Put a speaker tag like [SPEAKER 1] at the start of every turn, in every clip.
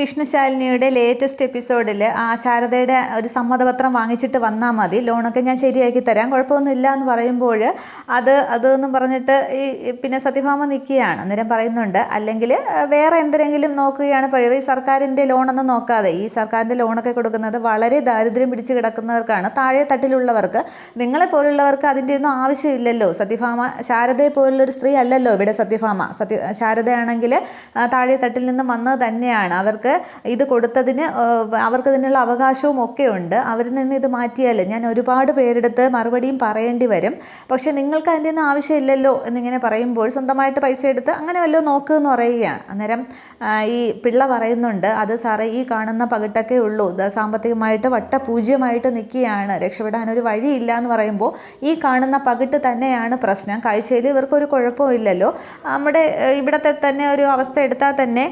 [SPEAKER 1] വിഷ്ണുശാലിനിയുടെ latest എപ്പിസോഡിൽ ആ ശാരദയുടെ ഒരു സമ്മതപത്രം വാങ്ങിച്ചിട്ട് വന്നാൽ മതി. ലോണൊക്കെ ഞാൻ ശരിയാക്കി തരാം. കുഴപ്പമൊന്നുമില്ല എന്ന് പറയുമ്പോൾ അത് അതെന്നും പറഞ്ഞിട്ട് ഈ പിന്നെ സത്യഭാമ നിൽക്കുകയാണ് അന്നേരം പറയുന്നുണ്ട് അല്ലെങ്കിൽ വേറെ എന്തെങ്കിലും നോക്കുകയാണ്. പഴയ ഈ സർക്കാരിന്റെ ലോണൊന്നും നോക്കാതെ ഈ സർക്കാരിന്റെ ലോണൊക്കെ കൊടുക്കുന്നത് വളരെ ദാരിദ്ര്യം പിടിച്ച് കിടക്കുന്നവർക്കാണ്. താഴെ തട്ടിലുള്ളവർക്ക് നിങ്ങളെ പോലുള്ളവർക്ക് അതിന്റെ ഒന്നും ആവശ്യമില്ലല്ലോ. സത്യഭാമ ശാരദയെ പോലുള്ളൊരു സ്ത്രീ അല്ലല്ലോ ഇവിടെ സത്യഭാമ സത്യ ശാരദയാണെങ്കിൽ താഴെ തട്ടിൽ നിന്ന് വന്നത് തന്നെയാണ്. അവർക്ക് ഇത് കൊടുത്തതിന് അവർക്ക് ഇതിനുള്ള അവകാശവും ഒക്കെ ഉണ്ട് അവരിൽ നിന്ന് ഇത് മാറ്റിയാൽ ഞാൻ ഒരുപാട് പേരെടുത്ത് മറുപടിയും പറയേണ്ടി വരും. പക്ഷേ നിങ്ങൾക്ക് അതിന്റെ ഒന്നും ആവശ്യമില്ലല്ലോ എന്നിങ്ങനെ പറയുമ്പോൾ സ്വന്തമായിട്ട് പൈസ എടുത്ത് അങ്ങനെ വല്ലതും നോക്കുക എന്ന് പറയുകയാണ്. അന്നേരം ഈ പിള്ള പറയുന്നുണ്ട് അത് സാറേ ഈ കാണുന്ന പകിട്ടൊക്കെ ഉള്ളൂ. സാമ്പത്തികമായിട്ട് വട്ട പൂജ്യമായിട്ട് നിൽക്കുകയാണ്. രക്ഷപ്പെടാൻ ഒരു വഴിയില്ല എന്ന് പറയുമ്പോൾ ഈ കാണുന്ന പകിട്ട് തന്നെയാണ് പ്രശ്നം. കാഴ്ചയിൽ ഇവർക്കൊരു കുഴപ്പമില്ലല്ലോ നമ്മുടെ ഇവിടത്തെ തന്നെ ഒരു അവസ്ഥ എടുത്താൽ തന്നെ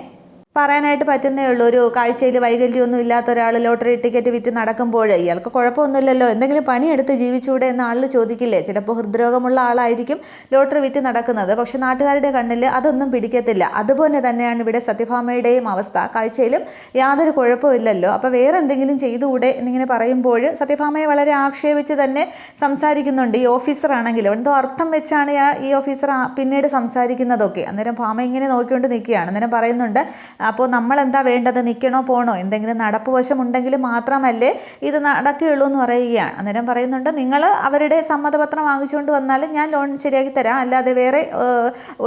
[SPEAKER 1] പറയാനായിട്ട് പറ്റുന്നേ ഉള്ളൂ. ഒരു കാഴ്ചയിൽ വൈകല്യമൊന്നും ഇല്ലാത്ത ഒരാൾ ലോട്ടറി ടിക്കറ്റ് വിറ്റ് നടക്കുമ്പോൾ ഇയാൾക്ക് കുഴപ്പമൊന്നുമില്ലല്ലോ. എന്തെങ്കിലും പണിയെടുത്ത് ജീവിച്ചൂടെ എന്ന് ആളിൽ ചോദിക്കില്ലേ? ചിലപ്പോൾ ഹൃദ്രോഗമുള്ള ആളായിരിക്കും ലോട്ടറി വിറ്റ് നടക്കുന്നത്. പക്ഷെ നാട്ടുകാരുടെ കണ്ണിൽ അതൊന്നും പിടിക്കത്തില്ല. അതുപോലെ തന്നെയാണ് ഇവിടെ സത്യഭാമയുടെയും അവസ്ഥ. കാഴ്ചയിലും യാതൊരു കുഴപ്പമില്ലല്ലോ അപ്പോൾ വേറെ എന്തെങ്കിലും ചെയ്തുകൂടെ എന്നിങ്ങനെ പറയുമ്പോൾ സത്യഭാമയെ വളരെ ആക്ഷേപിച്ച് തന്നെ സംസാരിക്കുന്നുണ്ട്. ഈ ഓഫീസർ ആണെങ്കിലും. എന്തോ അർത്ഥം വെച്ചാണ് ഈ ഓഫീസർ പിന്നീട് സംസാരിക്കുന്നതൊക്കെ. അന്നേരം ഭാമ ഇങ്ങനെ നോക്കിക്കൊണ്ട് നിൽക്കുകയാണ്. അന്നേരം പറയുന്നുണ്ട് അപ്പോൾ നമ്മൾ എന്താ വേണ്ടത്? നിൽക്കണോ പോണോ? എന്തെങ്കിലും നടപ്പ് വശം ഉണ്ടെങ്കിൽ മാത്രമല്ലേ ഇത് നടക്കുകയുള്ളൂ എന്ന് പറയുകയാണ്. അന്നേരം പറയുന്നുണ്ട് നിങ്ങൾ അവരുടെ സമ്മതപത്രം വാങ്ങിച്ചുകൊണ്ട് വന്നാൽ ഞാൻ ലോൺ ശരിയാക്കി തരാം. അല്ലാതെ വേറെ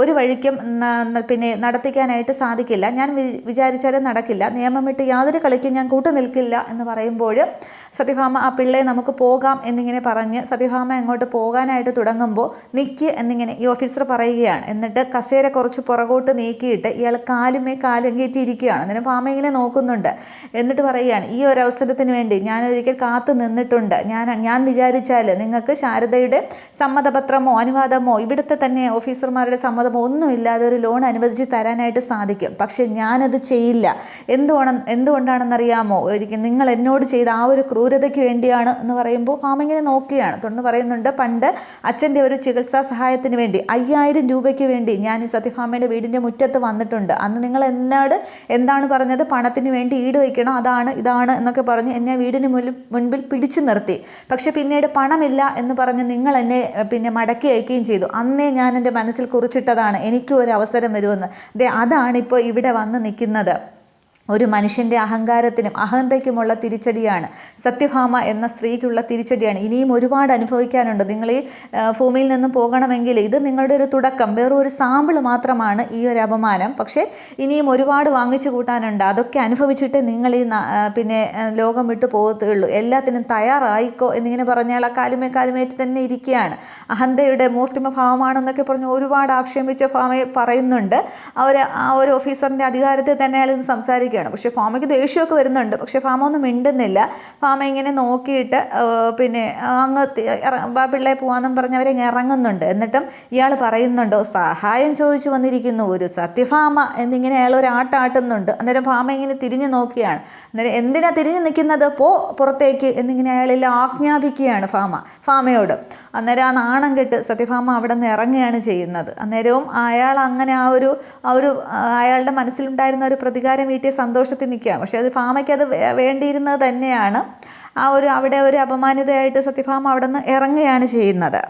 [SPEAKER 1] ഒരു വഴിക്കും പിന്നെ നടത്തിക്കാനായിട്ട് സാധിക്കില്ല. ഞാൻ വിചാരിച്ചാലും നടക്കില്ല. നിയമം വിട്ട് യാതൊരു കളിക്കും ഞാൻ കൂട്ടു നിൽക്കില്ല എന്ന് പറയുമ്പോൾ സത്യഭാമ ആ പിള്ളയെ നമുക്ക് പോകാം എന്നിങ്ങനെ പറഞ്ഞ് സത്യഭാമ അങ്ങോട്ട് പോകാനായിട്ട് തുടങ്ങുമ്പോൾ നിൽക്ക് എന്നിങ്ങനെ ഈ ഓഫീസർ പറയുകയാണ്. എന്നിട്ട് കസേര കുറച്ച് പുറകോട്ട് നീക്കിയിട്ട് ഇയാൾ കാലുമേ കാലും കയറ്റിയിരിക്കുകയാണ്. അന്നേരം പാമ ഇങ്ങനെ നോക്കുന്നുണ്ട്. എന്നിട്ട് പറയുകയാണ് ഈ ഒരു അവസരത്തിന് വേണ്ടി ഞാൻ ഒരിക്കൽ കാത്തു നിന്നിട്ടുണ്ട്. ഞാൻ ഞാൻ വിചാരിച്ചാൽ നിങ്ങൾക്ക് ശാരദയുടെ സമ്മതപത്രമോ അനുവാദമോ ഇവിടുത്തെ തന്നെ ഓഫീസർമാരുടെ സമ്മതമോ ഒന്നുമില്ലാതെ ഒരു ലോൺ അനുവദിച്ച് തരാനായിട്ട് സാധിക്കും. പക്ഷേ ഞാനത് ചെയ്യില്ല. എന്തുകൊണ്ട് എന്തുകൊണ്ടാണെന്നറിയാമോ? ഒരിക്കൽ നിങ്ങൾ എന്നോട് ചെയ്ത ആ ഒരു ക്രൂരതയ്ക്ക് വേണ്ടിയാണ് എന്ന് പറയുമ്പോൾ പാമ ഇങ്ങനെ നോക്കുകയാണ്. തുടർന്ന് പറയുന്നുണ്ട് പണ്ട് അച്ഛന്റെ ഒരു ചികിത്സാ സഹായത്തിന് വേണ്ടി അയ്യായിരം രൂപയ്ക്ക് വേണ്ടി ഞാൻ ഈ സത്യഭാമയുടെ വീടിന്റെ മുറ്റത്ത് വന്നിട്ടുണ്ട്. അന്ന് നിങ്ങൾ എന്നോട് എന്താണ് പറഞ്ഞത്? പണത്തിന് വേണ്ടി ഈട് വയ്ക്കണം? അതാണ് ഇതാണ് എന്നൊക്കെ പറഞ്ഞ് എന്നെ വീടിന് മുന്നിൽ മുൻപിൽ പിടിച്ചു നിർത്തി. പക്ഷെ പിന്നീട് പണമില്ല എന്ന് പറഞ്ഞ് നിങ്ങൾ എന്നെ പിന്നെ മടക്കി അയക്കുകയും ചെയ്തു. അന്നേ ഞാൻ എന്റെ മനസ്സിൽ കുറിച്ചിട്ടതാണ്. എനിക്കും ഒരു അവസരം വരുമെന്ന്. അതാണ് ഇപ്പോൾ ഇവിടെ വന്ന് നിൽക്കുന്നത്. ഒരു മനുഷ്യന്റെ അഹങ്കാരത്തിനും അഹന്തയ്ക്കുമുള്ള തിരിച്ചടിയാണ്. സത്യഭാമ എന്ന സ്ത്രീക്കുള്ള തിരിച്ചടിയാണ്. ഇനിയും ഒരുപാട് അനുഭവിക്കാനുണ്ട്. നിങ്ങൾ ഈ ഭൂമിയിൽ നിന്ന് പോകണമെങ്കിൽ ഇത് നിങ്ങളുടെ ഒരു തുടക്കം. വേറെ ഒരു സാമ്പിൾ മാത്രമാണ് ഈ ഒരു അപമാനം. പക്ഷേ ഇനിയും ഒരുപാട് വാങ്ങിച്ചു കൂട്ടാനുണ്ട്. അതൊക്കെ അനുഭവിച്ചിട്ട് നിങ്ങൾ ഈ പിന്നെ ലോകം വിട്ടു പോകത്തുള്ളൂ. എല്ലാത്തിനും തയ്യാറായിക്കോ എന്നിങ്ങനെ പറഞ്ഞാൽ ആ കാലുമേ കാലുമേറ്റ് തന്നെ ഇരിക്കുകയാണ്. അഹന്തയുടെ മൂർത്തിമ ഭാവമാണെന്നൊക്കെ പറഞ്ഞ് ഒരുപാട് ആക്ഷേപിച്ച ഭാമയെ പറയുന്നുണ്ട്. അവർ ആ ഒരു ഓഫീസറിന്റെ അധികാരത്തിൽ തന്നെ അയാൾ ഇന്ന് സംസാരിക്കുകയാണ് പക്ഷേ ഫാമയ്ക്ക് ദേഷ്യമൊക്കെ വരുന്നുണ്ട്. പക്ഷേ ഫാമ ഒന്നും മിണ്ടുന്നില്ല. ഫാമ ഇങ്ങനെ നോക്കിയിട്ട് പിന്നെ അങ്ങ് ആ പിള്ളേ പോവാന്നും പറഞ്ഞ് അവരെ ഇറങ്ങുന്നുണ്ട്. എന്നിട്ടും ഇയാൾ പറയുന്നുണ്ടോ സഹായം ചോദിച്ചു വന്നിരിക്കുന്നു. ഒരു സത്യഫാമ എന്നിങ്ങനെ അയാൾ ഒരു ആട്ടാട്ടുന്നുണ്ട് അന്നേരം ഫാമ ഇങ്ങനെ തിരിഞ്ഞു നോക്കിയാണ്. അന്നേരം എന്തിനാ തിരിഞ്ഞു നിൽക്കുന്നത്? പോ പുറത്തേക്ക്. എന്നിങ്ങനെ അയാളിൽ ആജ്ഞാപിക്കുകയാണ് ഫാമ ഫാമയോട് അന്നേരം ആ നാണം കെട്ട് സത്യഭാമ അവിടെ നിന്ന് ഇറങ്ങുകയാണ് ചെയ്യുന്നത്. അന്നേരവും അയാൾ അങ്ങനെ ആ ഒരു ആ ഒരു അയാളുടെ മനസ്സിലുണ്ടായിരുന്ന ഒരു പ്രതികാരം വീട്ടിയ സന്തോഷത്തിൽ നിൽക്കുകയാണ്. പക്ഷേ അത് ഫാമയ്ക്ക് അത് വേണ്ടിയിരുന്നത് തന്നെയാണ്. ആ ഒരു അവിടെ ഒരു അപമാനിതയായിട്ട് സത്യഭാമ അവിടെ നിന്ന് ഇറങ്ങുകയാണ് ചെയ്യുന്നത്.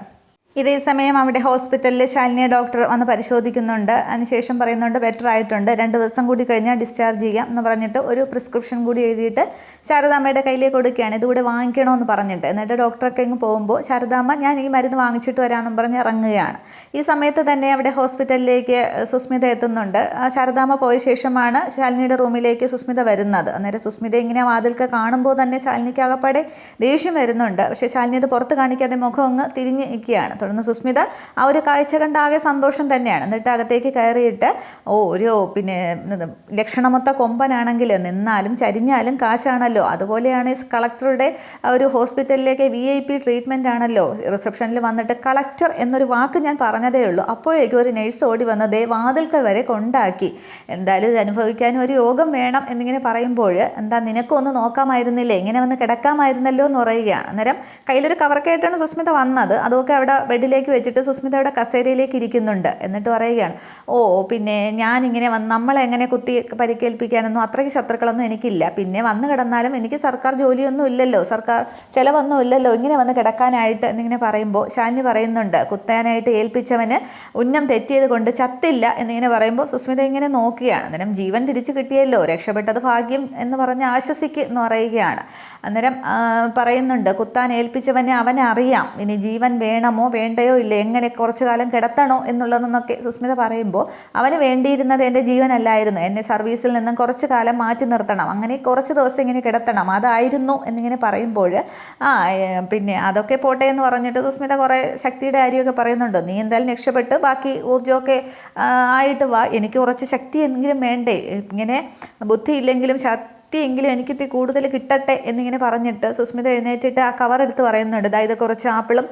[SPEAKER 1] ഇതേ സമയം അവിടെ ഹോസ്പിറ്റലിൽ ശാലിനിയ ഡോക്ടർ വന്ന് പരിശോധിക്കുന്നുണ്ട്. അതിനുശേഷം പറയുന്നുണ്ട് ബെറ്റർ ആയിട്ടുണ്ട്. രണ്ട് ദിവസം കൂടി കഴിഞ്ഞാൽ ഡിസ്ചാർജ് ചെയ്യാം എന്ന് പറഞ്ഞിട്ട് ഒരു പ്രിസ്ക്രിപ്ഷൻ കൂടി എഴുതിയിട്ട് ശാരദാമ്മയുടെ കയ്യിലേക്ക് കൊടുക്കുകയാണ്. ഇതുകൂടെ വാങ്ങിക്കണമെന്ന് പറഞ്ഞിട്ട് എന്നിട്ട് ഡോക്ടറൊക്കെ ഇങ്ങ് പോകുമ്പോൾ ശാരദാമ്മ ഞാൻ ഈ മരുന്ന് വാങ്ങിച്ചിട്ട് വരാമെന്നും പറഞ്ഞ് ഇറങ്ങുകയാണ്. ഈ സമയത്ത് തന്നെ അവിടെ ഹോസ്പിറ്റലിലേക്ക് സുസ്മിത എത്തുന്നുണ്ട്. ശാരദാമ്മ പോയ ശേഷമാണ് ശാലിനിയുടെ റൂമിലേക്ക് സുസ്മിത വരുന്നത്. അന്നേരം സുസ്മിത ഇങ്ങനെ വാതിൽക്ക് കാണുമ്പോൾ തന്നെ ശാലിനിക്ക് ആകപ്പാടെ ദേഷ്യം വരുന്നുണ്ട്. പക്ഷേ ശാലിനി അത് പുറത്ത് കാണിക്കാതെ മുഖം അങ്ങ് തിരിഞ്ഞ് നിൽക്കുകയാണ്. തുടർന്ന് സുസ്മിത ആ ഒരു കാഴ്ച കണ്ട ആകെ സന്തോഷം തന്നെയാണ്. എന്നിട്ട് അകത്തേക്ക് കയറിയിട്ട് ഓ ഒരു പിന്നെ ലക്ഷണമൊത്ത കൊമ്പനാണെങ്കിൽ നിന്നാലും ചരിഞ്ഞാലും കാശാണല്ലോ. അതുപോലെയാണ് കളക്ടറുടെ ഒരു ഹോസ്പിറ്റലിലേക്ക് വി ഐ പി ട്രീറ്റ്മെന്റ് ആണല്ലോ. റിസപ്ഷനിൽ വന്നിട്ട് കളക്ടർ എന്നൊരു വാക്ക് ഞാൻ പറഞ്ഞതേ ഉള്ളൂ. അപ്പോഴേക്കും ഒരു നഴ്സ് ഓടി വന്നത് വാതിൽക്ക വരെ കൊണ്ടാക്കി. എന്തായാലും ഇത് അനുഭവിക്കാനും ഒരു യോഗം വേണം എന്നിങ്ങനെ പറയുമ്പോൾ എന്താ നിനക്കൊന്ന് നോക്കാമായിരുന്നില്ലേ? ഇങ്ങനെ വന്ന് കിടക്കാമായിരുന്നല്ലോ എന്ന് പറയുകയാണ്. അന്നേരം കയ്യിലൊരു ആയിട്ടാണ് സുസ്മിത വന്നത്. അതൊക്കെ അവിടെ ബെഡിലേക്ക് വെച്ചിട്ട് സുസ്മിത അവിടെ കസേരയിലേക്ക് ഇരിക്കുന്നുണ്ട്. എന്നിട്ട് പറയുകയാണ് ഓ പിന്നെ ഞാനിങ്ങനെ വന്ന് നമ്മളെങ്ങനെ കുത്തി പരിക്കേൽപ്പിക്കാനൊന്നും അത്രയ്ക്ക് ശത്രുക്കളൊന്നും എനിക്കില്ല. പിന്നെ വന്ന് കിടന്നാലും എനിക്ക് സർക്കാർ ജോലിയൊന്നും ഇല്ലല്ലോ. സർക്കാർ ചിലവൊന്നും ഇല്ലല്ലോ. ഇങ്ങനെ വന്ന് കിടക്കാനായിട്ട് എന്നിങ്ങനെ പറയുമ്പോൾ ശാലിനി പറയുന്നുണ്ട് കുത്താനായിട്ട് ഏൽപ്പിച്ചവന് ഉന്നം തെറ്റിയത് കൊണ്ട് ചത്തില്ല എന്നിങ്ങനെ പറയുമ്പോൾ സുസ്മിത ഇങ്ങനെ നോക്കുകയാണ്. അന്നേരം ജീവൻ തിരിച്ചു കിട്ടിയല്ലോ. രക്ഷപ്പെട്ടത് ഭാഗ്യം എന്ന് പറഞ്ഞ് ആശ്വസിക്കുക എന്ന് പറയുകയാണ്. അന്നേരം പറയുന്നുണ്ട് കുത്താൻ ഏൽപ്പിച്ചവനെ അവനെ അറിയാം ഇനി ജീവൻ വേണമോ വേണ്ടയോ ഇല്ല? എങ്ങനെ കുറച്ചു കാലം കിടത്തണോ? എന്നുള്ളതെന്നൊക്കെ സുസ്മിത പറയുമ്പോൾ അവന് വേണ്ടിയിരുന്നത് എന്റെ ജീവനല്ലായിരുന്നു. എന്നെ സർവീസിൽ നിന്നും കുറച്ച് കാലം മാറ്റി നിർത്തണം. അങ്ങനെ കുറച്ച് ദിവസം ഇങ്ങനെ കിടത്തണം. അതായിരുന്നു എന്നിങ്ങനെ പറയുമ്പോൾ ആ പിന്നെ അതൊക്കെ പോട്ടെ എന്ന് പറഞ്ഞിട്ട് സുസ്മിത കുറേ ശക്തിയുടെ കാര്യമൊക്കെ പറയുന്നുണ്ട്. നീ എന്തായാലും രക്ഷപ്പെട്ട്. ബാക്കി ഊർജമൊക്കെ ആയിട്ട് വാ. എനിക്ക് കുറച്ച് ശക്തി എങ്കിലും വേണ്ടേ? ഇങ്ങനെ ബുദ്ധിയില്ലെങ്കിലും ശക്തിയെങ്കിലും എനിക്ക് എനിക്കിത്തി കൂടുതൽ കിട്ടട്ടെ എന്നിങ്ങനെ പറഞ്ഞിട്ട് സുസ്മിത എഴുന്നേറ്റിട്ട് ആ കവർ എടുത്ത് പറയുന്നുണ്ട്. അതായത് കുറച്ച് ആപ്പിളും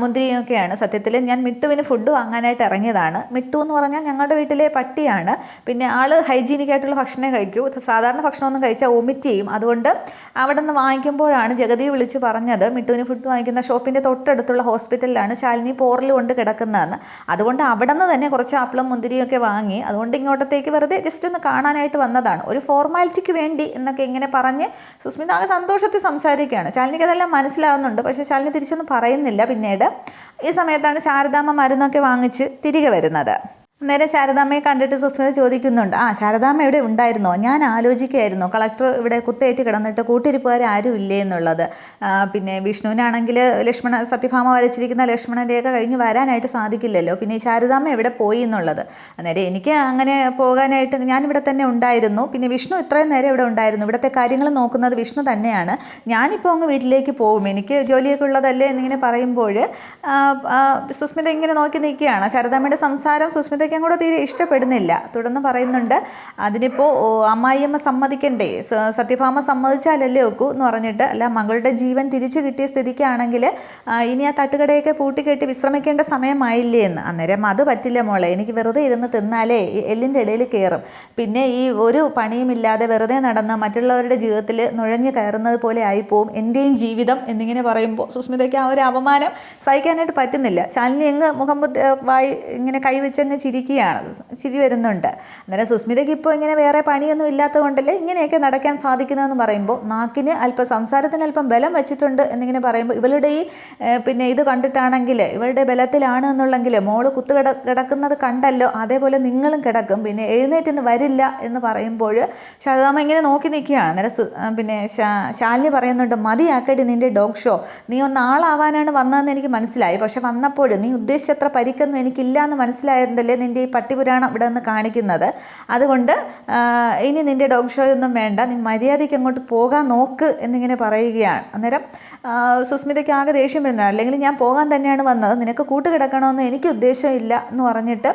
[SPEAKER 1] മുന്തിരിയും ഒക്കെയാണ്. സത്യത്തിൽ ഞാൻ മിട്ടുവിന് ഫുഡ് വാങ്ങാനായിട്ട് ഇറങ്ങിയതാണ്. മിട്ടു എന്ന് പറഞ്ഞാൽ ഞങ്ങളുടെ വീട്ടിലെ പട്ടിയാണ്. പിന്നെ ആൾ ഹൈജീനിക് ആയിട്ടുള്ള ഭക്ഷണമേ കഴിക്കൂ. സാധാരണ ഭക്ഷണമൊന്നും കഴിച്ചാൽ വൊമിറ്റ് ചെയ്യും. അതുകൊണ്ട് അവിടെ നിന്ന് വാങ്ങിക്കുമ്പോഴാണ് ജഗതി വിളിച്ച് പറഞ്ഞത് മിട്ടുവിന് ഫുഡ് വാങ്ങിക്കുന്ന ഷോപ്പിന്റെ തൊട്ടടുത്തുള്ള ഹോസ്പിറ്റലിലാണ് ശാലിനി പോറൽ കൊണ്ട് കിടക്കുന്നതെന്ന്. അതുകൊണ്ട് അവിടെ നിന്ന് തന്നെ കുറച്ച് ആപ്പിളും മുന്തിരിയും ഒക്കെ വാങ്ങി അതുകൊണ്ട് ഇങ്ങോട്ടത്തേക്ക് വെറുതെ ജസ്റ്റ് ഒന്ന് കാണാനായിട്ട് വന്നതാണ്. ഒരു ഫോർമാലിറ്റിക്ക് വേണ്ടി എന്നൊക്കെ ഇങ്ങനെ പറഞ്ഞ് സുസ്മിത ആകെ സന്തോഷത്തിൽ സംസാരിക്കുകയാണ്. ശാലിനിക്ക് അതെല്ലാം മനസ്സിലാവുന്നുണ്ട്. പക്ഷേ ശാലിനി തിരിച്ചൊന്നും പറയുന്നില്ല പിന്നീട്. ഈ സമയത്താണ് ശാരദാമ്മ മരുന്നൊക്കെ വാങ്ങിച്ച് തിരികെ വരുന്നത്. നേരെ ശാരദാമ്മയെ കണ്ടിട്ട് സുസ്മിത ചോദിക്കുന്നുണ്ട് ആ ശാരദാമ്മ ഇവിടെ ഉണ്ടായിരുന്നോ? ഞാൻ ആലോചിക്കുകയായിരുന്നു. കളക്ടർ ഇവിടെ കുത്തേറ്റ് കിടന്നിട്ട് കൂട്ടിരിപ്പുകാർ ആരും ഇല്ലേ എന്നുള്ളത്. പിന്നെ വിഷ്ണുവിനാണെങ്കിൽ ലക്ഷ്മണ സത്യഭാമ വരച്ചിരിക്കുന്ന ലക്ഷ്മണന്റെയൊക്കെ കഴിഞ്ഞ് വരാനായിട്ട് സാധിക്കില്ലല്ലോ. പിന്നെ ശാരദാമ്മ എവിടെ പോയി എന്നുള്ളത്? അന്നേരം എനിക്ക് അങ്ങനെ പോകാനായിട്ട് ഞാനിവിടെ തന്നെ ഉണ്ടായിരുന്നു. പിന്നെ വിഷ്ണു ഇത്രയും നേരം ഇവിടെ ഉണ്ടായിരുന്നു. ഇവിടുത്തെ കാര്യങ്ങൾ നോക്കുന്നത് വിഷ്ണു തന്നെയാണ്. ഞാനിപ്പോൾ അങ്ങ് വീട്ടിലേക്ക് പോകും എനിക്ക് ജോലിയൊക്കെ ഉള്ളതല്ലേ എന്നിങ്ങനെ പറയുമ്പോൾ സുസ്മിത ഇങ്ങനെ നോക്കി നിൽക്കുകയാണ്. ശാരദാമ്മയുടെ സംസാരം സുസ്മിതയ്ക്ക് കൂടെ തീരെ ഇഷ്ടപ്പെടുന്നില്ല. തുടർന്ന് പറയുന്നുണ്ട് അതിനിപ്പോൾ അമ്മായിയമ്മ സമ്മതിക്കണ്ടേ? സത്യഭാമ സമ്മതിച്ചാലല്ലേ ഒക്കൂ? എന്ന് പറഞ്ഞിട്ട് അല്ല മകളുടെ ജീവൻ തിരിച്ചു കിട്ടിയ സ്ഥിതിക്കാണെങ്കിൽ ഇനി ആ തട്ടുകടയൊക്കെ പൂട്ടിക്കെട്ടി വിശ്രമിക്കേണ്ട സമയമായില്ലേ എന്ന്. അന്നേരം അത് പറ്റില്ല മോളെ എനിക്ക് വെറുതെ ഇരുന്ന് തിന്നാലേ എല്ലിന്റെ ഇടയിൽ കയറും. പിന്നെ ഈ ഒരു പണിയുമില്ലാതെ വെറുതെ നടന്ന് മറ്റുള്ളവരുടെ ജീവിതത്തിൽ നുഴഞ്ഞു കയറുന്നത് പോലെ ആയിപ്പോവും എന്റെയും ജീവിതം എന്നിങ്ങനെ പറയുമ്പോൾ സുസ്മിതയ്ക്ക് ആ ഒരു അപമാനം സഹിക്കാനായിട്ട് പറ്റുന്നില്ല. ശാലിനി അങ്ങ് മുഖം വായി ഇങ്ങനെ കൈവച്ചങ്ങ് ചിരിക്കുകയാണ് ചിരി വരുന്നുണ്ട്. അന്നേരം സുസ്മിതയ്ക്ക് ഇപ്പോൾ ഇങ്ങനെ വേറെ പണിയൊന്നും ഇല്ലാത്തത് കൊണ്ടല്ലേ ഇങ്ങനെയൊക്കെ നടക്കാൻ സാധിക്കുന്നതെന്ന് പറയുമ്പോൾ നാക്കിന് അല്പം സംസാരത്തിന് അല്പം ബലം വെച്ചിട്ടുണ്ട് എന്നിങ്ങനെ പറയുമ്പോൾ ഇവളുടെ ഈ പിന്നെ ഇത് കണ്ടിട്ടാണെങ്കിൽ ഇവളുടെ ബലത്തിലാണ് എന്നുള്ളെങ്കിൽ മോൾ കുത്തു കിട കിടക്കുന്നത് കണ്ടല്ലോ അതേപോലെ നിങ്ങളും കിടക്കും പിന്നെ എഴുന്നേറ്റ് വരില്ല എന്ന് പറയുമ്പോൾ ശാരദാമ്മ ഇങ്ങനെ നോക്കി നിൽക്കുകയാണ്. അന്നേരം പിന്നെ ശാലിനി പറയുന്നുണ്ട് മതിയാക്കടി നിന്റെ ഡോഗ് ഷോ. നീ ഒന്ന് ആളാവാനാണ് വന്നതെന്ന് എനിക്ക് മനസ്സിലായി. പക്ഷെ വന്നപ്പോൾ നീ ഉദ്ദേശിച്ചത്ര പരിക്കൊന്നും എനിക്കില്ല എന്ന് മനസ്സിലായിട്ടുണ്ടല്ലേ നിന്റെ ഈ പട്ടിപുരാണം ഇവിടെ നിന്ന് കാണിക്കുന്നത്. അതുകൊണ്ട് ഇനി നിന്റെ ഡോഗ് ഷോയൊന്നും വേണ്ട. നീ മര്യാദയ്ക്ക് അങ്ങോട്ട് പോകാൻ നോക്ക് എന്നിങ്ങനെ പറയുകയാണ്. അന്നേരം സുസ്മിതയ്ക്ക് ആകെ ദേഷ്യം വരുന്നത്. അല്ലെങ്കിൽ ഞാൻ പോകാൻ തന്നെയാണ് വന്നത്. നിനക്ക് കൂട്ടുകിടക്കണമെന്ന് എനിക്ക് ഉദ്ദേശമില്ല എന്ന് പറഞ്ഞിട്ട്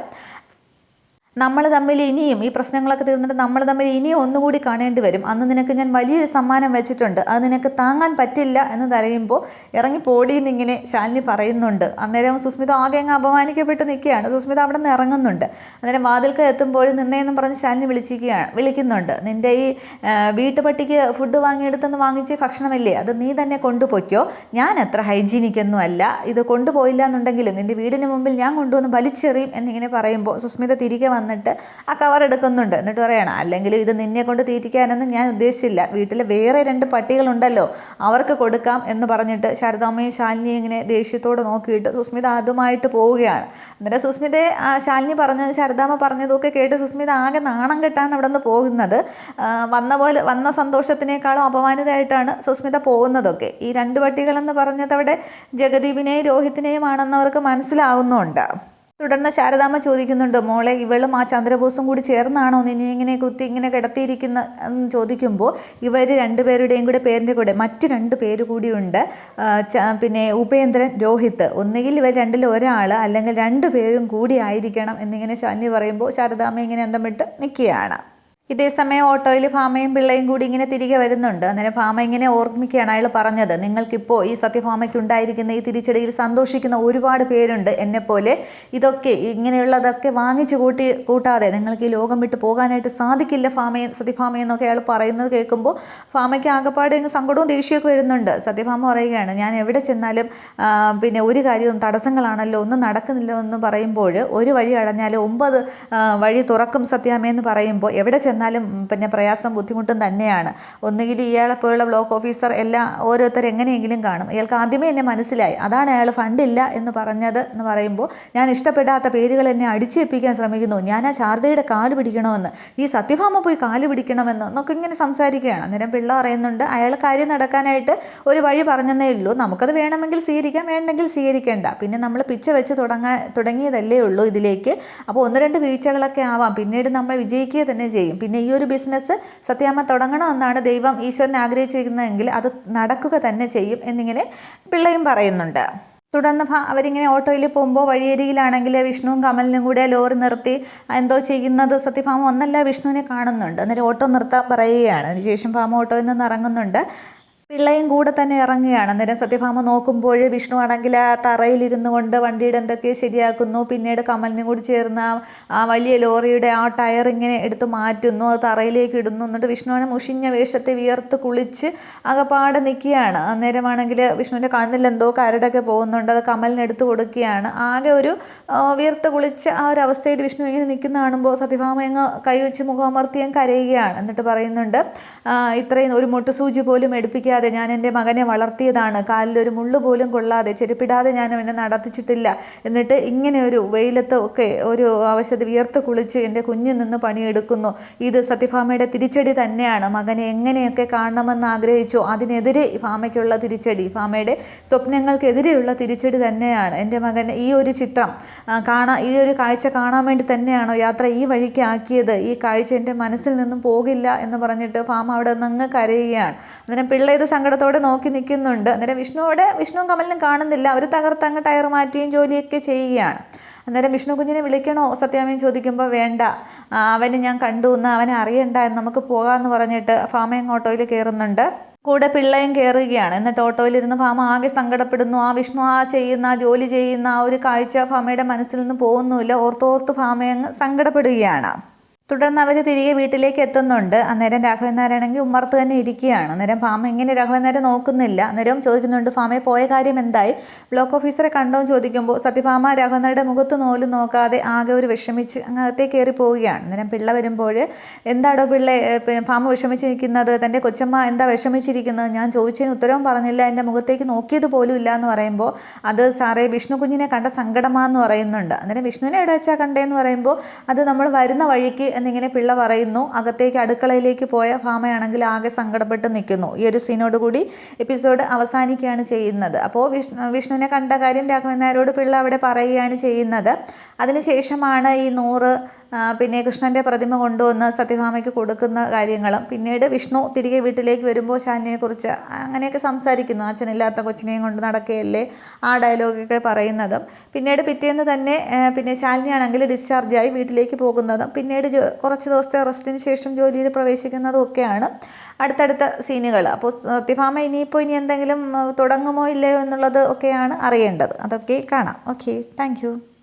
[SPEAKER 1] നമ്മൾ തമ്മിൽ ഇനിയും ഈ പ്രശ്നങ്ങളൊക്കെ തീർന്നിട്ട് നമ്മൾ തമ്മിൽ ഇനിയും ഒന്നുകൂടി കാണേണ്ടി വരും. അന്ന് നിനക്ക് ഞാൻ വലിയൊരു സമ്മാനം വെച്ചിട്ടുണ്ട്. അത് നിനക്ക് താങ്ങാൻ പറ്റില്ല എന്ന് തരയുമ്പോൾ ഇറങ്ങി പോടിയെന്ന് ഇങ്ങനെ ശാലിനി പറയുന്നുണ്ട്. അന്നേരം സുസ്മിത ആകെ അങ്ങ് അപമാനിക്കപ്പെട്ട് നിൽക്കുകയാണ്. സുസ്മിത അവിടെ നിന്ന് ഇറങ്ങുന്നുണ്ട്. അന്നേരം വാതിൽക്ക് എത്തുമ്പോൾ നിന്നേന്നും പറഞ്ഞ് ശാലിനി വിളിച്ചിരിക്കുകയാണ്. വിളിക്കുന്നുണ്ട്. നിന്റെ ഈ വീട്ടുപട്ടിക്ക് ഫുഡ് വാങ്ങിയെടുത്തെന്ന് വാങ്ങിച്ച ഭക്ഷണമില്ലേ? അത് നീ തന്നെ കൊണ്ടുപോയിക്കോ. ഞാൻ അത്ര ഹൈജീനിക് ഒന്നും അല്ല ഇത് കൊണ്ടുപോയില്ല എന്നുണ്ടെങ്കിൽ നിന്റെ വീടിന് മുമ്പിൽ ഞാൻ കൊണ്ടുവന്ന് വലിച്ചെറിയും എന്നിങ്ങനെ പറയുമ്പോൾ സുസ്മിത തിരികെ വന്നിട്ട് ആ കവർ എടുക്കുന്നുണ്ട്. എന്നിട്ട് പറയണം അല്ലെങ്കിൽ ഇത് നിന്നെ കൊണ്ട് തീറ്റിക്കാനൊന്നും ഞാൻ ഉദ്ദേശിച്ചില്ല. വീട്ടിൽ വേറെ രണ്ട് പട്ടികളുണ്ടല്ലോ അവർക്ക് കൊടുക്കാം എന്ന് പറഞ്ഞിട്ട് ശാരദാമ്മയും ശാലിനി ഇങ്ങനെ ദേഷ്യത്തോട് നോക്കിയിട്ട് സുസ്മിത അതുമായിട്ട് പോവുകയാണ്. അന്നേരം സുസ്മിതയെ ശാലിനി പറഞ്ഞത് ശാരദാമ്മ പറഞ്ഞതൊക്കെ കേട്ട് സുസ്മിത ആകെ നാണം കെട്ടാണ് അവിടെ നിന്ന് പോകുന്നത്. വന്ന പോലെ വന്ന സന്തോഷത്തിനേക്കാളും അപമാനിതമായിട്ടാണ് സുസ്മിത പോകുന്നതൊക്കെ. ഈ രണ്ട് പട്ടികളെന്ന് പറഞ്ഞത് അവിടെ ജഗദീപിനെയും രോഹിത്തിനെയും ആണെന്നവർക്ക് മനസ്സിലാവുന്നുണ്ട്. തുടർന്ന് ശാരദാമ്മ ചോദിക്കുന്നുണ്ട് മോളെ ഇവളും ആ ചന്ദ്രബോസും കൂടി ചേർന്നാണോ? നിന്നെ ഇങ്ങനെ കുത്തി ഇങ്ങനെ കിടത്തിയിരിക്കുന്ന എന്ന് ചോദിക്കുമ്പോൾ ഇവർ രണ്ടുപേരുടെയും കൂടെ പേരിന്റെ കൂടെ മറ്റ് രണ്ട് പേര് കൂടിയുണ്ട് പിന്നെ ഉപേന്ദ്രൻ രോഹിത്. ഒന്നുകിൽ ഇവർ രണ്ടിൽ ഒരാൾ അല്ലെങ്കിൽ രണ്ട് പേരും കൂടി ആയിരിക്കണം എന്നിങ്ങനെ ശാലിനി പറയുമ്പോൾ ശാരദാമ്മ ഇങ്ങനെ അന്തം വിട്ട് നിൽക്കുകയാണ്. ഇതേസമയം ഓട്ടോയിൽ ഫാമയും പിള്ളയും കൂടി ഇങ്ങനെ തിരികെ വരുന്നുണ്ട്. അന്നേരം ഫാമ ഇങ്ങനെ ഓർമ്മിക്കുകയാണ് അയാൾ പറഞ്ഞത്. നിങ്ങൾക്കിപ്പോൾ ഈ സത്യഭാമയ്ക്ക് ഉണ്ടായിരിക്കുന്ന ഈ തിരിച്ചടിയിൽ സന്തോഷിക്കുന്ന ഒരുപാട് പേരുണ്ട്. എന്നെപ്പോലെ ഇതൊക്കെ ഇങ്ങനെയുള്ളതൊക്കെ വാങ്ങിച്ചു കൂട്ടി കൂട്ടാതെ നിങ്ങൾക്ക് ഈ ലോകം വിട്ട് പോകാനായിട്ട് സാധിക്കില്ല ഫാമയെ സത്യഭാമയെന്നൊക്കെ അയാൾ പറയുന്നത് കേൾക്കുമ്പോൾ ഫാമയ്ക്ക് ആകെപ്പാടെ ഇങ്ങനെ സങ്കടവും ദേഷ്യമൊക്കെ വരുന്നുണ്ട്. സത്യഫാമ പറയുകയാണ് ഞാൻ എവിടെ ചെന്നാലും പിന്നെ ഒരു കാര്യവും തടസ്സങ്ങളാണല്ലോ ഒന്നും നടക്കുന്നില്ല എന്ന് പറയുമ്പോൾ ഒരു വഴി അടഞ്ഞാൽ ഒമ്പത് വഴി തുറക്കും സത്യാമയെന്ന് പറയുമ്പോൾ എവിടെ ചെന്നാലും പിന്നെ പ്രയാസം ബുദ്ധിമുട്ടും തന്നെയാണ്. ഒന്നുകിൽ ഇയാളെ പോലുള്ള ബ്ലോക്ക് ഓഫീസർ എല്ലാം ഓരോരുത്തർ എങ്ങനെയെങ്കിലും കാണും. ഇയാൾക്ക് ആദ്യമേ എന്നെ മനസ്സിലായി. അതാണ് അയാൾ ഫണ്ടില്ല എന്ന് പറഞ്ഞത് എന്ന് പറയുമ്പോൾ ഞാൻ ഇഷ്ടപ്പെടാത്ത പേരുകൾ എന്നെ അടിച്ചേൽപ്പിക്കാൻ ശ്രമിക്കുന്നു. ഞാൻ ആ ശാരദയുടെ കാൽ പിടിക്കണമെന്ന് ഈ സത്യഭാമ പോയി കാൽ പിടിക്കണമെന്ന് എന്നൊക്കെ ഇങ്ങനെ സംസാരിക്കുകയാണ്. അന്നേരം പിള്ള പറയുന്നുണ്ട് അയാൾ കാര്യം നടക്കാനായിട്ട് ഒരു വഴി പറഞ്ഞതേ ഉള്ളൂ. നമുക്കത് വേണമെങ്കിൽ സ്വീകരിക്കാം വേണമെങ്കിൽ സ്വീകരിക്കേണ്ട. പിന്നെ നമ്മൾ പിച്ച വെച്ച് തുടങ്ങാൻ തുടങ്ങിയതല്ലേ ഉള്ളൂ ഇതിലേക്ക്. അപ്പോൾ ഒന്ന് രണ്ട് വീഴ്ചകളൊക്കെ ആവാം. പിന്നീട് നമ്മൾ വിജയിക്കുക തന്നെ ചെയ്യും. പിന്നെ ഈ ഒരു ബിസിനസ് സത്യാമ്മ തുടങ്ങണമെന്നാണ് ദൈവം ഈശ്വരൻ ആഗ്രഹിച്ചിരിക്കുന്നതെങ്കിൽ അത് നടക്കുക തന്നെ ചെയ്യും എന്നിങ്ങനെ പിള്ളയും പറയുന്നുണ്ട്. തുടർന്ന് അവരിങ്ങനെ ഓട്ടോയിൽ പോകുമ്പോൾ വഴിയരികിലാണെങ്കിൽ വിഷ്ണുവും കമലിനും കൂടെ ലോറി നിർത്തി എന്തോ ചെയ്യുന്നത് സത്യഭാമ ഒന്നല്ല വിഷ്ണുവിനെ കാണുന്നുണ്ട്. അന്നേരം ഓട്ടോ നിർത്താൻ പറയുകയാണ്. അതിനുശേഷം ഭാമ ഓട്ടോയിൽ നിന്ന് ഇറങ്ങുന്നുണ്ട്. പിള്ളയും കൂടെ തന്നെ ഇറങ്ങുകയാണ്. അന്നേരം സത്യഭാമ നോക്കുമ്പോൾ വിഷ്ണു ആണെങ്കിൽ ആ തറയിലിരുന്നു കൊണ്ട് വണ്ടിയുടെ എന്തൊക്കെ ശരിയാക്കുന്നു. പിന്നീട് കമലിനും കൂടി ചേർന്ന് ആ വലിയ ലോറിയുടെ ആ ടയർ ഇങ്ങനെ എടുത്ത് മാറ്റുന്നു. അത് തറയിലേക്ക് ഇടുന്നു. എന്നിട്ട് വിഷ്ണുവിനെ മുഷിഞ്ഞ വേഷത്തെ വിയർത്ത് കുളിച്ച് അകപ്പാടെ നിൽക്കുകയാണ്. അന്നേരമാണെങ്കിൽ വിഷ്ണുവിന്റെ കണ്ണിൽ എന്തോ കരടൊക്കെ പോകുന്നുണ്ട്. അത് കമലിന് എടുത്ത് കൊടുക്കുകയാണ്. ആകെ ഒരു വിയർത്ത് കുളിച്ച് ആ ഒരു അവസ്ഥയിൽ വിഷ്ണു ഇങ്ങനെ നിൽക്കുന്ന കാണുമ്പോൾ സത്യഭാമ അങ്ങ് കൈവച്ച് മുഖമർത്തിയും കരയുകയാണ്. എന്നിട്ട് പറയുന്നുണ്ട് ഇത്രയും ഒരു മുട്ടുസൂചി പോലും എടുപ്പിക്കാതെ ഞാൻ എന്റെ മകനെ വളർത്തിയതാണ്. കാലിൽ ഒരു മുള്ളു പോലും കൊള്ളാതെ ചെരുപ്പിടാതെ ഞാൻ അവനെ നടത്തിച്ചിട്ടില്ല. എന്നിട്ട് ഇങ്ങനെ ഒരു വെയിലത്ത് ഒക്കെ ഒരു അവശത വിയർത്ത് കുളിച്ച് എന്റെ കുഞ്ഞിൽ നിന്ന് പണിയെടുക്കുന്നു. ഇത് സത്യഭാമയുടെ തിരിച്ചടി തന്നെയാണ്. മകനെ എങ്ങനെയൊക്കെ കാണണമെന്ന് ആഗ്രഹിച്ചു അതിനെതിരെ ഭാമയ്ക്കുള്ള തിരിച്ചടി ഭാമയുടെ സ്വപ്നങ്ങൾക്കെതിരെയുള്ള തിരിച്ചടി തന്നെയാണ് എന്റെ മകൻ ഈ ഒരു ചിത്രം. കാണാൻ ഈ ഒരു കാഴ്ച കാണാൻ വേണ്ടി തന്നെയാണോ യാത്ര ഈ വഴിക്ക് ആക്കിയത്? ഈ കാഴ്ച എന്റെ മനസ്സിൽ നിന്നും പോകില്ല എന്ന് പറഞ്ഞിട്ട് ഫാമ അവിടെ നിന്ന് കരയുകയാണ്. അന്നേരം പിള്ള സങ്കടത്തോടെ നോക്കി നിൽക്കുന്നുണ്ട്. അന്നേരം വിഷ്ണുവോടെ വിഷ്ണുവും കമലിനും കാണുന്നില്ല. അവർ തകർത്തങ്ങ് ടയർ മാറ്റുകയും ജോലിയൊക്കെ ചെയ്യുകയാണ്. അന്നേരം വിഷ്ണു കുഞ്ഞിനെ വിളിക്കണോ? സത്യാമയും ചോദിക്കുമ്പോൾ വേണ്ട. അവന് ഞാൻ കണ്ടു എന്ന് അവനെ അറിയണ്ട എന്ന് നമുക്ക് പോകാമെന്ന് പറഞ്ഞിട്ട് ഫാമയും ഓട്ടോയിൽ കയറുന്നുണ്ട്. കൂടെ പിള്ളയും കയറുകയാണ്. എന്നിട്ട് ഓട്ടോയിലിരുന്ന് ഫാമ ആകെ സങ്കടപ്പെടുന്നു. ആ വിഷ്ണു ആ ചെയ്യുന്ന ജോലി ചെയ്യുന്ന ആ ഒരു കാഴ്ച ഫാമയുടെ മനസ്സിൽ നിന്ന് പോകുന്നുമില്ല. ഓർത്തോർത്ത് ഫാമയങ്ങ് സങ്കടപ്പെടുകയാണ്. തുടർന്ന് അവർ തിരികെ വീട്ടിലേക്ക് എത്തുന്നുണ്ട്. അന്നേരം രാഘവൻ നാരായണെങ്കിൽ ഉമ്മർത്ത് തന്നെ ഇരിക്കുകയാണ്. അന്നേരം ഫാമ ഇങ്ങനെ രാഘവൻ നായർ നോക്കുന്നില്ല. അന്നേരം ചോദിക്കുന്നുണ്ട് ഫാമയെ പോയ കാര്യം എന്തായി? ബ്ലോക്ക് ഓഫീസറെ കണ്ടോ എന്ന് ചോദിക്കുമ്പോൾ സത്യഭാമ രാഘവൻ നായരുടെ മുഖത്ത് നോലും നോക്കാതെ ആകെ ഒരു വിഷമിച്ച് അങ്ങകത്തേക്ക് കയറി പോവുകയാണ്. അന്നേരം പിള്ള വരുമ്പോൾ എന്താടോ പിള്ള ഫാമ വിഷമിച്ചിരിക്കുന്നത്? തന്റെ കൊച്ചമ്മ എന്താ വിഷമിച്ചിരിക്കുന്നത്? ഞാൻ ചോദിച്ചതിന് ഉത്തരവും പറഞ്ഞില്ല. എന്റെ മുഖത്തേക്ക് നോക്കിയത് പോലും ഇല്ല എന്ന് പറയുമ്പോൾ അത് സാറേ വിഷ്ണു കുഞ്ഞിനെ കണ്ട സങ്കടമാന്ന് പറയുന്നുണ്ട്. അന്നേരം വിഷ്ണുവിനെ എവിടെ വെച്ചാൽ കണ്ടേന്ന് പറയുമ്പോൾ അത് നമ്മൾ വരുന്ന വഴിക്ക് എന്നിങ്ങനെ പിള്ള പറയുന്നു അകത്തേക്ക് അടുക്കളയിലേക്ക് പോയ ഭാമയാണെങ്കിൽ ആകെ സങ്കടപ്പെട്ട് നിൽക്കുന്നു. ഈ ഒരു സീനോട് കൂടി എപ്പിസോഡ് അവസാനിക്കുകയാണ് ചെയ്യുന്നത്. അപ്പോൾ വിഷ്ണു വിഷ്ണുവിനെ കണ്ട കാര്യം രാഘവൻ നായരോട് പിള്ള അവിടെ പറയുകയാണ് ചെയ്യുന്നത്. അതിനുശേഷമാണ് ഈ നൂറ് പിന്നെ കൃഷ്ണന്റെ പ്രതിമ കൊണ്ടുവന്ന് സത്യഭാമയ്ക്ക് കൊടുക്കുന്ന കാര്യങ്ങളും. പിന്നീട് വിഷ്ണു തിരികെ വീട്ടിലേക്ക് വരുമ്പോൾ ശാലിനെക്കുറിച്ച് അങ്ങനെയൊക്കെ സംസാരിക്കുന്നു. അച്ഛനില്ലാത്ത കൊച്ചിനെയും കൊണ്ട് നടക്കുകയല്ലേ ആ ഡയലോഗൊക്കെ പറയുന്നതും. പിന്നീട് പിറ്റേന്ന് തന്നെ പിന്നെ ശാലിനിയാണെങ്കിൽ ഡിസ്ചാർജായി വീട്ടിലേക്ക് പോകുന്നതും. പിന്നീട് കുറച്ച് ദിവസത്തെ അറസ്റ്റിന് ശേഷം ജോലിയിൽ പ്രവേശിക്കുന്നതും ഒക്കെയാണ് അടുത്തടുത്ത സീനുകൾ. അപ്പോൾ സത്യഭാമ ഇനിയിപ്പോൾ ഇനി എന്തെങ്കിലും തുടങ്ങുമോ ഇല്ലയോ എന്നുള്ളത് ഒക്കെയാണ് അറിയേണ്ടത്. അതൊക്കെ കാണാം. Okay thank